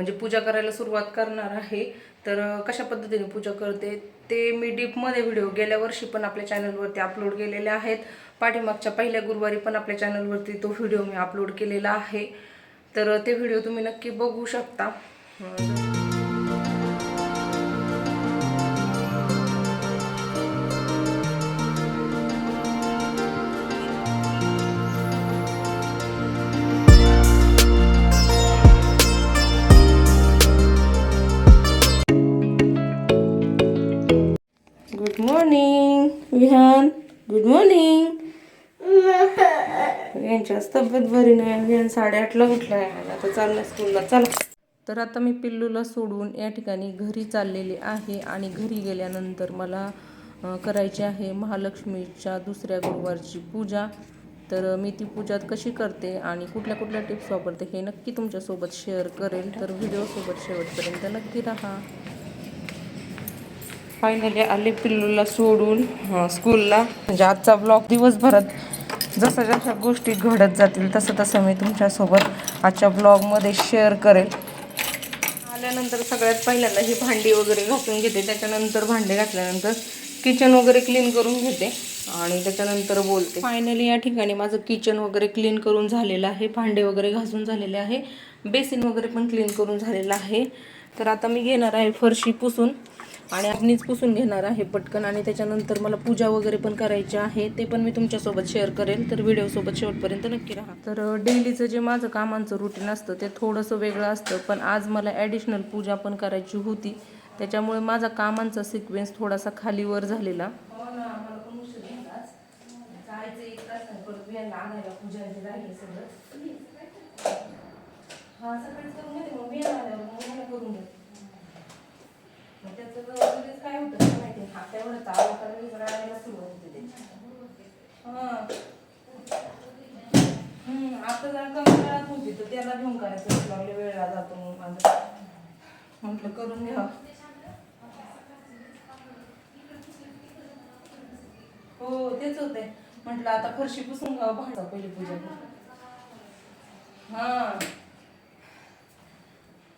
म्हणजे पूजा करायला सुरुवात करणार आहे. तर कशा पद्धतीने पूजा करते ते मी डीपमध्ये व्हिडिओ गेल्या वर्षी पण आपल्या चॅनलवरती अपलोड केलेले आहेत. पाठीमागच्या पहिल्या गुरुवारी पण आपल्या चॅनलवरती तो व्हिडिओ मी अपलोड केलेला आहे. तर ते व्हिडिओ तुम्ही नक्की बघू शकता. विहान गुड मॉर्निंग यांच्याच तब्येत बरी नाही विहान साडेआठला उठलाय. आणि आता चाललं स्कूलला. चला. तर आता मी पिल्लूला सोडून या ठिकाणी घरी चाललेली आहे आणि घरी गेल्यानंतर मला करायची आहे महालक्ष्मीच्या दुसऱ्या गुरुवारची पूजा. तर मी ती पूजा कशी करते आणि कुठल्या कुठल्या टिप्स वापरते हे नक्की तुमच्यासोबत शेअर करेल. तर व्हिडिओसोबत शेवटपर्यंत नक्की राहा. फायनली आले पिल्लूला सोडून स्कूलला म्हणजे आजचा ब्लॉग दिवसभरात जसं जशा गोष्टी घडत जातील तसं तसं मी तुमच्यासोबत आजच्या ब्लॉगमध्ये शेअर करेल. आल्यानंतर सगळ्यात पहिल्यांदा ही भांडी वगैरे घासून घेते. त्याच्यानंतर भांडे घातल्यानंतर किचन वगैरे क्लीन करून घेते आणि त्याच्यानंतर बोलते. फायनली या ठिकाणी माझं किचन वगैरे क्लीन करून झालेलं आहे. भांडे वगैरे घासून झालेले आहे. बेसिन वगैरे पण क्लीन करून झालेलं आहे. तर आता मी घेणार आहे फरशी पुसून आणि आपणीच पुसून घेणार आहे पटकन. आणि त्याच्यानंतर मला पूजा वगैरे पण करायची आहे. ते पण मी तुमच्यासोबत शेअर करेल. तर व्हिडिओसोबत शेवटपर्यंत नक्की राहा. तर डेलीचं जे माझं कामांचं रुटीन असतं ते थोडंसं वेगळं असतं. पण आज मला ॲडिशनल पूजा पण करायची होती. त्याच्यामुळे माझा कामांचा सिक्वेन्स थोडासा खालीवर झालेला. हा. सकाळीच करून घेते मग मी आल्यावर मग मला करून घेते मग त्याचं तर लगेच काय होतं काय माहिती हातावर तावा करायला रडायला सुरुवात होते त्याची हां आता जरा कमी वेळात होती तर त्याला घेऊन करायचं लागले वेळेला जातो मग माझं म्हटलं करून घ्यावं हो तेच होते म्हटलं आता फरशी पुसून घ्यावं भांडा पहिली पूजा हा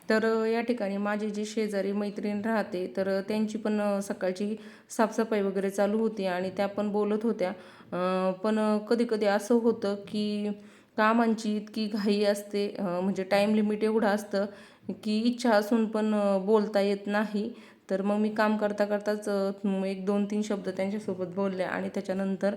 तर या ठिकाणी माझी जी शेजारी मैत्रीण राहते तर त्यांची पण सकाळची साफसफाई वगैरे चालू होती आणि त्या पण बोलत होत्या. पण कधी कधी असं होतं की कामांची इतकी घाई असते म्हणजे टाईम लिमिट एवढं असतं की इच्छा असून पण बोलता येत नाही. तर मग मी काम करता करताच एक दोन तीन शब्द त्यांच्यासोबत बोलले आणि त्याच्यानंतर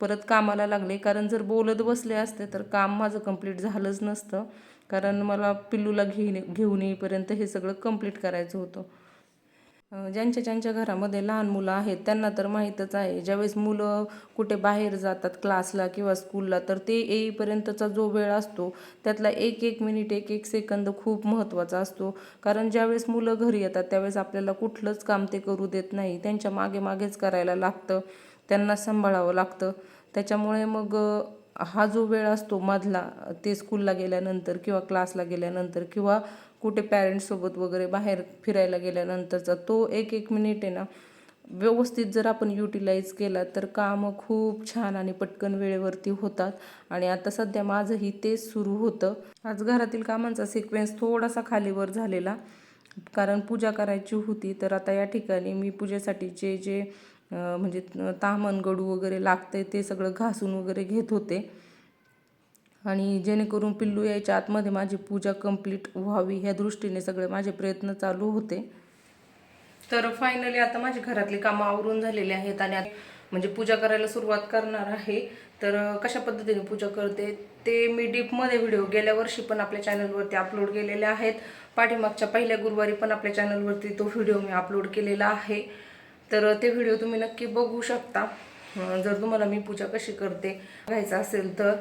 परत कामाला लागले. कारण जर बोलत बसले असते तर काम माझं कंप्लीट झालंच नसतं. कारण मला पिल्लूला घेणे घेऊन येईपर्यंत हे सगळं कंप्लीट करायचं होतं. ज्यांच्या ज्यांच्या घरामध्ये लहान मुलं आहेत त्यांना तर माहीतच आहे. ज्यावेळेस मुलं कुठे बाहेर जातात क्लासला किंवा स्कूलला तर ते येईपर्यंतचा जो वेळ असतो त्यातला एक एक मिनिट एक एक सेकंद खूप महत्त्वाचा असतो. कारण ज्यावेळेस मुलं घरी येतात त्यावेळेस आपल्याला कुठलंच काम ते करू देत नाही. त्यांच्या मागे मागेच करायला लागतं. त्यांना सांभाळावं लागतं. त्याच्यामुळे मग हा जो वेळ असतो मधला ते स्कूलला गेल्यानंतर किंवा क्लासला गेल्यानंतर किंवा कुठे पॅरेंट्ससोबत वगैरे बाहेर फिरायला गेल्यानंतरचा तो एक एक मिनिट आहे ना व्यवस्थित जर आपण युटिलाइज केला तर कामं खूप छान आणि पटकन वेळेवरती होतात. आणि आता सध्या माझंही तेच सुरू होतं. आज घरातील कामांचा सिक्वेन्स थोडासा खालीवर झालेला. कारण पूजा करायची होती तर आता या ठिकाणी मी पूजेसाठीचे जे जे म्हणजे तामण गडू वगैरे लागते ते सगळं घासून वगैरे घेत होते. आणि जेणेकरून पिल्लू यायच्या आतमध्ये माझी पूजा कंप्लीट व्हावी ह्या दृष्टीने सगळे माझे प्रयत्न चालू होते. तर फायनली आता माझी घरातली कामं आवरून झालेली आहेत आणि आता म्हणजे पूजा करायला सुरुवात करणार आहे. तर कशा पद्धतीने पूजा करते ते मी डीपमध्ये व्हिडिओ गेल्या वर्षी पण आपल्या चॅनलवरती अपलोड केलेले आहेत. पाठीमागच्या पहिल्या गुरुवारी पण आपल्या चॅनलवरती तो व्हिडिओ मी अपलोड केलेला आहे. तर ते व्हिडिओ तुम्ही नक्की बघू शकता. जर तुम्हाला मी पूजा कशी करते घ्यायचं असेल तर.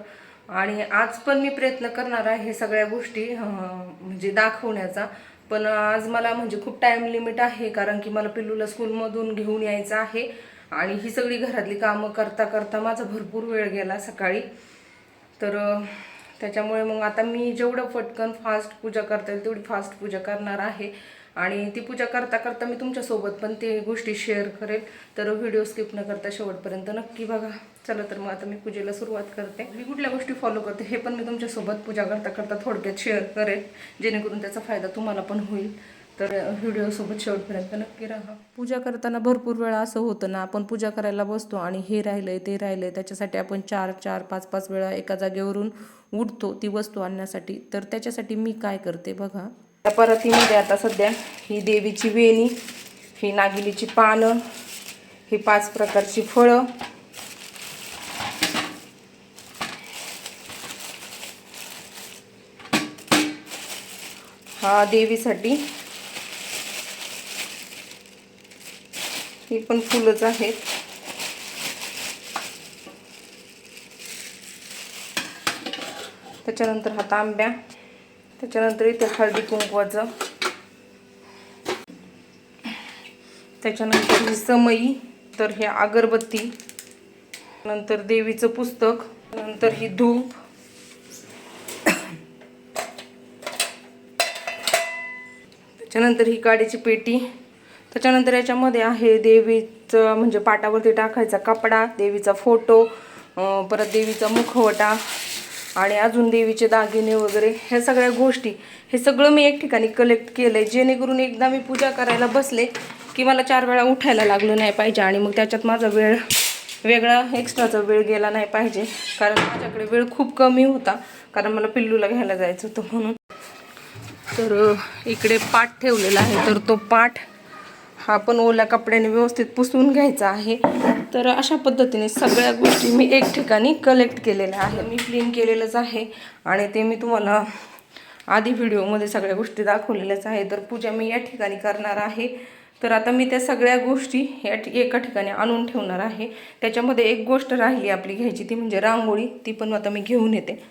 आणि आज पण मी प्रयत्न करणार आहे सगळ्या गोष्टी म्हणजे दाखवण्याचा. पण आज मला म्हणजे खूप टाईम लिमिट आहे कारण की मला पिल्लूला स्कूलमधून घेऊन यायचं आहे. आणि ही सगळी घरातली कामं करता करता माझा भरपूर वेळ गेला सकाळी. तर त्याच्यामुळे मग आता मी जेवढं पटकन फास्ट पूजा करता येईल तेवढी फास्ट पूजा करणार आहे. आणि ती पूजा करता करता मी तुमच्यासोबत पण ते गोष्टी शेअर करेल. तर व्हिडिओ स्किप न करता शेवटपर्यंत नक्की बघा. चला तर मग आता मी पूजेला सुरुवात करते. मी कुठल्या गोष्टी फॉलो करते हे पण मी तुमच्यासोबत पूजा करता करता थोडक्यात शेअर करेल. जेणेकरून त्याचा फायदा तुम्हाला पण होईल. तर व्हिडिओसोबत शेवटपर्यंत नक्की राहा. पूजा करताना भरपूर वेळा असं होतं ना आपण पूजा करायला बसतो आणि हे राहिलंय ते राहिलंय त्याच्यासाठी आपण चार चार पाच पाच वेळा एका जागेवरून उठतो ती वस्तू आणण्यासाठी. तर त्याच्यासाठी मी काय करते बघा. त्या परतीमध्ये आता सध्या ही देवीची वेणी ही नागिलीची पानं ही पाच प्रकारची फळं. हा देवीसाठी ही पण फुलंच आहेत. त्याच्यानंतर हा तांब्या त्याच्यानंतर इथे हळदी कुंकवाचं. त्याच्यानंतर ही समई तर हे अगरबत्ती. नंतर देवीचं पुस्तक. नंतर ही धूप. त्याच्यानंतर ही काडीची पेटी. त्याच्यानंतर याच्यामध्ये आहे देवीचं म्हणजे पाटावरती टाकायचा कपडा देवीचा फोटो परत देवीचा मुखवटा. आणि अजून देवीचे दागिने वगैरे ह्या सगळ्या गोष्टी हे सगळं मी एक ठिकाणी कलेक्ट केलं आहे जेणेकरून एकदा मी पूजा करायला बसले की मला चार वेळा उठायला लागलं नाही पाहिजे आणि मग त्याच्यात माझा वेळ वेगळा एक्स्ट्राचा वेळ गेला नाही पाहिजे. कारण माझ्याकडे वेळ खूप कमी होता. कारण मला पिल्लूला घ्यायला जायचं होतं म्हणून. तर इकडे पाठ ठेवलेला आहे. तर तो पाठ हा पण ओल्या कपड्याने व्यवस्थित पुसून घ्यायचा आहे. तर अशा पद्धतीने सगळ्या गोष्टी मी एक ठिकाणी कलेक्ट केलेल्या आहे मी क्लीन केलेलंच आहे आणि ते मी तुम्हाला आधी व्हिडिओमध्ये सगळ्या गोष्टी दाखवलेल्याच आहे तर पूजा मी या ठिकाणी करणार आहे. तर आता मी त्या सगळ्या गोष्टी या एका ठिकाणी आणून ठेवणार आहे. त्याच्यामध्ये एक गोष्ट राहिली आपली घ्यायची ती म्हणजे रांगोळी. ती पण आता मी घेऊन येते.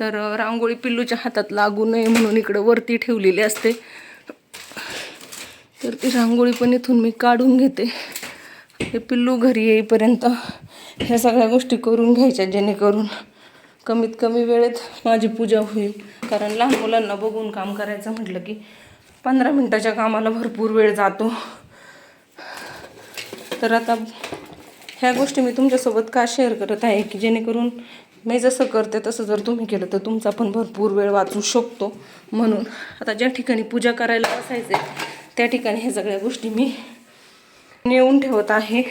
तर रांगोळी पिल्लूच्या हातात लागू नये म्हणून इकडं वरती ठेवलेली असते. तर ती रांगोळी पण इथून मी काढून घेते. हे पिल्लू घरी येईपर्यंत ह्या सगळ्या गोष्टी करून घ्यायच्या जेणेकरून कमीत कमी वेळेत माझी पूजा होईल. कारण लहान मुलांना बघून काम करायचं म्हटलं की पंधरा मिनटाच्या कामाला भरपूर वेळ जातो. तर आता ह्या गोष्टी मी तुमच्यासोबत का शेअर करत आहे की जेणेकरून मी जसं करते तसं जर तुम्ही केलं तर तुमचा पण भरपूर वेळ वाचू शकतो म्हणून. आता ज्या ठिकाणी पूजा करायला बसायचे त्या ठिकाणी ह्या सगळ्या गोष्टी मी नेऊन ठेवत आहे.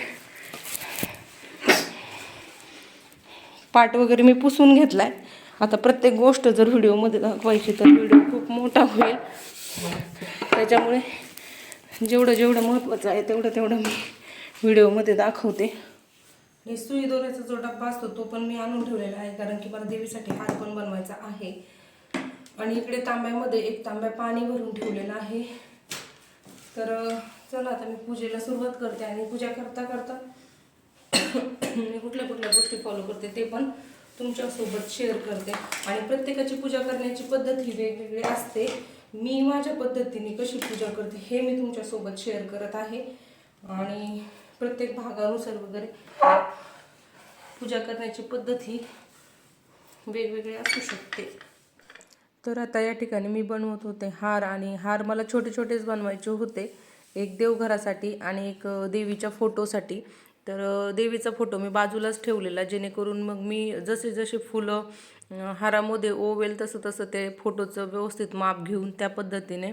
पाट वगैरे मी पुसून घेतला आहे आता प्रत्येक गोष्ट जर व्हिडिओमध्ये दाखवायची तर व्हिडिओ खूप मोठा होईल. त्याच्यामुळे जेवढं जेवढं महत्त्वाचं आहे तेवढं तेवढं मी व्हिडिओमध्ये दाखवते. आणि सुई दोऱ्याचा जो डब्बा असतो तो पण मी आणून ठेवलेला आहे कारण की मला देवीसाठी हार पण बनवायचा आहे. आणि इकडे तांब्यामध्ये एक तांब्या पाणी भरून ठेवलेलं आहे. तर चला आता मी पूजेला सुरुवात करते आणि पूजा करता करता मी कुठल्या कुठल्या गोष्टी फॉलो करते ते पण तुमच्यासोबत शेअर करते. आणि प्रत्येकाची पूजा करण्याची पद्धत ही वेगवेगळी असते. मी माझ्या पद्धतीने कशी पूजा करते हे मी तुमच्यासोबत शेअर करत आहे. आणि प्रत्येक भागानुसार वगैरे पूजा करण्याची पद्धत ही वेगवेगळी असू शकते. तर आता या ठिकाणी मी बनवत होते हार आणि हार मला छोटे छोटेच बनवायचे होते. एक देवघरासाठी आणि एक देवीच्या फोटोसाठी. तर देवीचा फोटो मी बाजूलाच ठेवलेला जेणेकरून मग मी जसे जसे फुलं हारामध्ये ओवेल तसं तसं ते फोटोचं व्यवस्थित माप घेऊन त्या पद्धतीने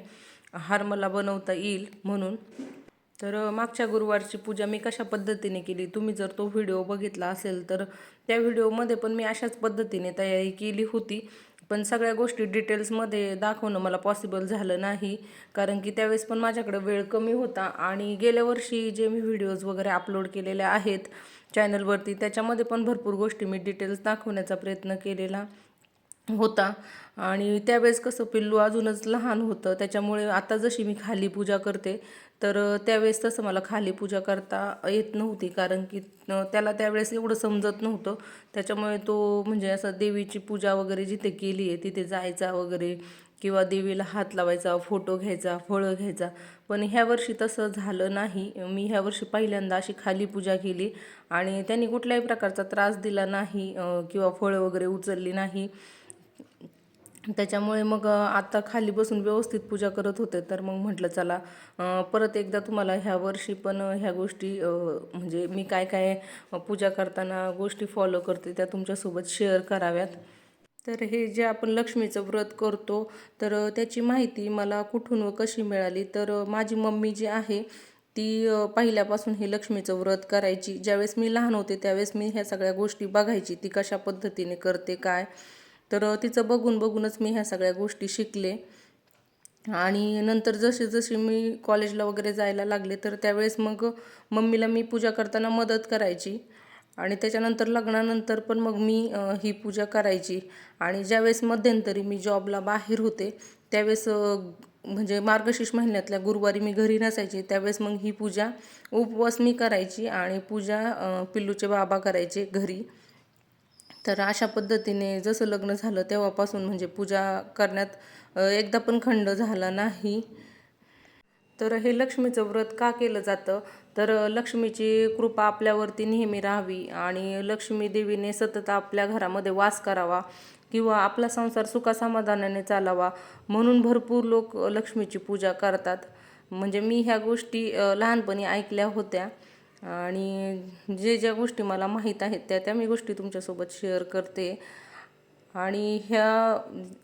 हार मला बनवता येईल म्हणून. तर मागच्या गुरुवारची पूजा मी कशा पद्धतीने केली तुम्ही जर तो व्हिडिओ बघितला असेल तर त्या व्हिडिओमध्ये पण मी अशाच पद्धतीने तयारी केली होती. पण सगळ्या गोष्टी डिटेल्समध्ये दाखवणं मला पॉसिबल झालं नाही. कारण की त्यावेळेस पण माझ्याकडे वेळ कमी होता आणि गेल्या वर्षी जे मी व्हिडिओज वगैरे अपलोड केलेले आहेत चॅनलवरती त्याच्यामध्ये पण भरपूर गोष्टी मी डिटेल्स दाखवण्याचा प्रयत्न केलेला होता. आणि त्यावेळेस कसं पिल्लू अजूनच लहान होतं त्याच्यामुळे आता जशी मी खाली पूजा करते तर त्यावेळेस तसं मला खाली पूजा करता येत नव्हती. कारण की त्याला त्यावेळेस एवढं समजत नव्हतं. त्याच्यामुळे तो म्हणजे असं देवीची पूजा वगैरे जिथे केली आहे तिथे जायचा वगैरे किंवा देवीला हात लावायचा फोटो घ्यायचा फळं घ्यायचा. पण ह्या वर्षी तसं झालं नाही. मी ह्या वर्षी पहिल्यांदा अशी खाली पूजा केली आणि त्यांनी कुठल्याही प्रकारचा त्रास दिला नाही किंवा फळं वगैरे उचलली नाही. त्याच्यामुळे मग आता खाली बसून व्यवस्थित पूजा करत होते. तर मग म्हटलं चला परत एकदा तुम्हाला ह्या वर्षी पण ह्या गोष्टी म्हणजे मी काय काय पूजा करताना गोष्टी फॉलो करते त्या तुमच्यासोबत शेअर कराव्यात. तर हे जे आपण लक्ष्मीचं व्रत करतो तर त्याची माहिती मला कुठून व कशी मिळाली? तर माझी मम्मी जी आहे ती पहिल्यापासून हे लक्ष्मीचं व्रत करायची. ज्यावेळेस मी लहान होते त्यावेळेस मी ह्या सगळ्या गोष्टी बघायची. ती कशा पद्धतीने करते काय? तर तिचं बघून बघूनच मी ह्या सगळ्या गोष्टी शिकले. आणि नंतर जशी जशी मी कॉलेजला वगैरे जायला लागले तर त्यावेळेस मग मम्मीला मी पूजा करताना मदत करायची. आणि त्याच्यानंतर लग्नानंतर पण मग मी ही पूजा करायची. आणि ज्यावेळेस मध्यंतरी मी जॉबला बाहेर होते त्यावेळेस म्हणजे मार्गशीर्ष महिन्यातल्या गुरुवारी मी घरी नसायची. त्यावेळेस मग ही पूजा उपवास मी करायची आणि पूजा पिल्लूचे बाबा करायचे घरी. तर अशा पद्धतीने जसं लग्न झालं तेव्हापासून म्हणजे पूजा करण्यात एकदा पण खंड झाला नाही. तर हे लक्ष्मीचं व्रत का केलं जातं? तर लक्ष्मीची कृपा आपल्यावरती नेहमी राहावी आणि लक्ष्मी देवीने सतत आपल्या घरामध्ये वास करावा किंवा आपला संसार सुखासमाधानाने चालावा म्हणून भरपूर लोक लक्ष्मीची पूजा करतात. म्हणजे मी ह्या गोष्टी लहानपणी ऐकल्या होत्या. आणि जे ज्या गोष्टी मला माहीत आहेत त्या त्या मी गोष्टी तुमच्यासोबत शेअर करते. आणि ह्या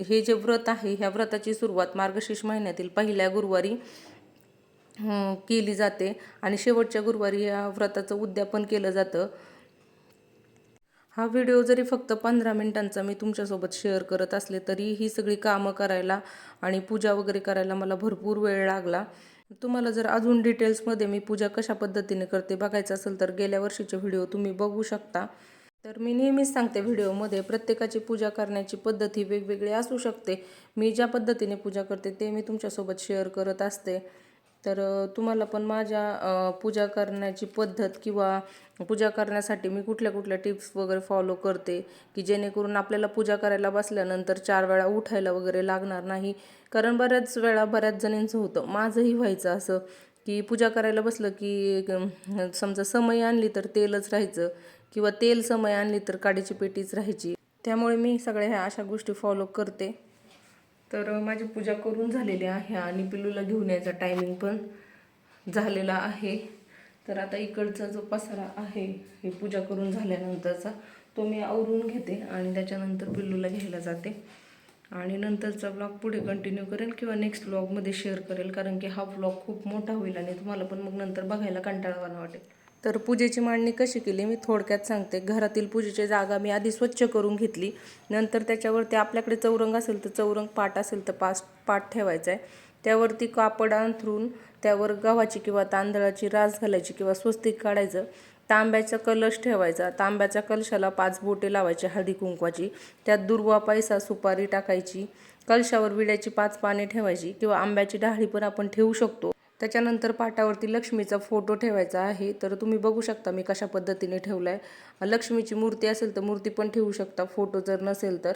हे जे व्रत आहे ह्या व्रताची सुरुवात मार्गशीर्ष महिन्यातील पहिल्या गुरुवारी केली जाते. आणि शेवटच्या गुरुवारी या व्रताचं उद्यापन केलं जातं. हा व्हिडिओ जरी फक्त पंधरा मिनिटांचा मी तुमच्यासोबत शेअर करत असले तरी ही सगळी कामं करायला आणि पूजा वगैरे करायला मला भरपूर वेळ लागला. तुम्हाला जर अजून डिटेल्समध्ये मी पूजा कशा पद्धतीने करते बघायचं असेल तर गेल्या वर्षीचे व्हिडिओ तुम्ही बघू शकता. तर मी नेहमीच सांगते व्हिडिओमध्ये प्रत्येकाची पूजा करण्याची पद्धत ही वेगवेगळी असू शकते. मी ज्या पद्धतीने पूजा करते ते मी तुमच्यासोबत शेअर करत असते. तर तुम्हाला पण माझ्या पूजा करण्याची पद्धत किंवा पूजा करण्यासाठी मी कुठल्या कुठल्या टिप्स वगैरे फॉलो करते की जेणेकरून आपल्याला पूजा करायला बसल्यानंतर चार वेळा उठायला वगैरे लागणार नाही? कारण बऱ्याच वेळा बऱ्याच जणींचं होतं. माझंही व्हायचं असं की पूजा करायला बसलं की समजा समय आणली तर तेलच राहायचं किंवा तेल समय आणली तर काडीची पेटीच राहायची. त्यामुळे मी सगळ्या ह्या अशा गोष्टी फॉलो करते. तर माझी पूजा करून झालेली आहे आणि पिल्लूला घेऊन यायचा टायमिंग पण झालेला आहे. तर आता इकडचा जो पसारा आहे हे पूजा करून झाल्यानंतरचा तो मी आवरून घेते आणि त्याच्यानंतर पिल्लूला घ्यायला जाते. आणि नंतरचा ब्लॉग पुढे कंटिन्यू करेल किंवा नेक्स्ट ब्लॉगमध्ये शेअर करेल कारण की हा ब्लॉग खूप मोठा होईल आणि तुम्हाला पण मग नंतर बघायला कंटाळवाना वाटेल. तर पूजेची मांडणी कशी केली? मी थोडक्यात सांगते. घरातील पूजेची जागा मी आधी स्वच्छ करून घेतली. नंतर त्याच्यावरती आपल्याकडे चौरंग असेल तर चौरंग पाट असेल तर पास पाट ठेवायचा आहे त्यावरती कापड अंथरून त्यावर गव्हाची किंवा तांदळाची रास घालायची किंवा स्वस्तिक काढायचं. तांब्याचा कलश ठेवायचा. तांब्याच्या कलशाला पाच बोटे लावायची हळदी कुंकवाची. त्यात दुर्वा पैसा सुपारी टाकायची. कलशावर विड्याची पाच पाने ठेवायची किंवा आंब्याची डाळी पण आपण ठेवू शकतो. त्याच्यानंतर पाटावरती लक्ष्मीचा फोटो ठेवायचा आहे. तर तुम्ही बघू शकता मी कशा पद्धतीने ठेवला आहे लक्ष्मीची मूर्ती असेल तर मूर्ती पण ठेवू शकता फोटो जर नसेल तर.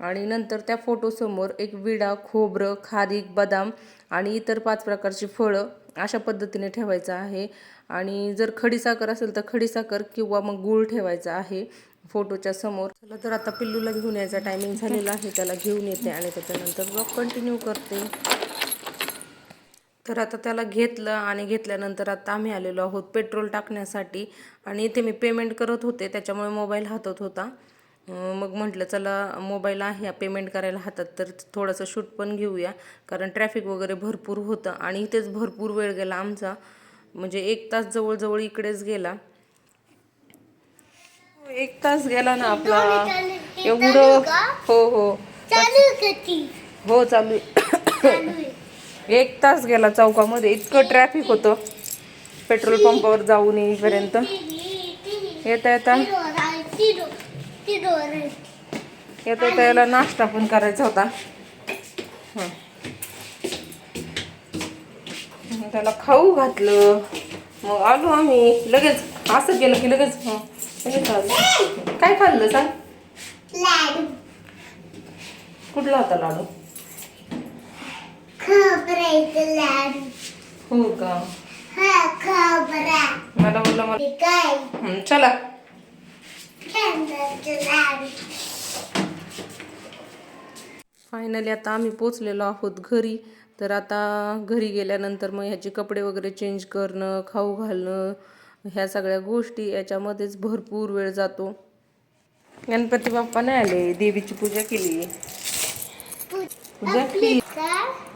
आणि नंतर त्या फोटोसमोर एक विडा खोबरं खारीक बदाम आणि इतर पाच प्रकारची फळं अशा पद्धतीने ठेवायचं आहे. आणि जर खडीसाखर असेल तर खडीसाखर किंवा मग गूळ ठेवायचा आहे फोटोच्या समोर. चला तर आता पिल्लूला घेऊन यायचा. टायमिंग झालेला आहे. त्याला घेऊन येते आणि त्याच्यानंतर ब्लॉग कंटिन्यू करते. तर आता त्याला घेतलं आणि घेतल्यानंतर आता आम्ही आलेलो आहोत पेट्रोल टाकण्यासाठी. आणि इथे मी पेमेंट करत होते त्याच्यामुळे मोबाईल हातात होता. मग म्हटलं चला मोबाईल आहे पेमेंट करायला हातात तर थोडंसं शूट पण घेऊया. कारण ट्रॅफिक वगैरे भरपूर होतं आणि इथेच भरपूर वेळ गेला आमचा. म्हणजे एक तास जवळजवळ इकडेच गेला. एक तास गेला ना आपला. एवढं हो हो. हो चालू एक तास गेला चौकामध्ये. इतकं ट्रॅफिक होतं. पेट्रोल पंपावर जाऊन येईपर्यंत. येता येता येता येता याला नाश्ता पण करायचा होता. हं. त्याला खाऊ घातलं. मग आलो आम्ही. लगेच असं केलं की लगेच. काय खाल्लं सांग? कुठला होता लाडू? लाडू हो का? हा खबरा. मला बोललं मला. काय? हं, चला. लाडू फायनली आता आम्ही पोचलेलो आहोत घरी. तर आता घरी गेल्यानंतर मग ह्याचे कपडे वगैरे चेंज करणं खाऊ घालणं ह्या सगळ्या गोष्टी याच्यामध्येच भरपूर वेळ जातो. गणपती बाप्पा नाही आले देवीची पूजा केली. पूजा केली. का?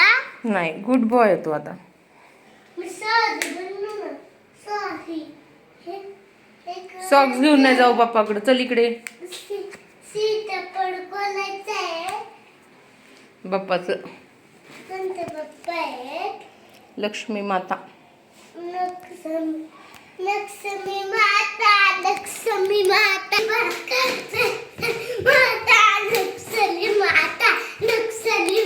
ना नाही गुड बॉय तू आता. सॉक्स घेऊन नाही जाऊ बाप्पाकडे चल इकडे. बाप्पाचं. लक्ष्मी माता. लक्ष्मी लक्ष्मी माता लक्ष्मी माता माता लक्ष्मी माता लक्ष्मी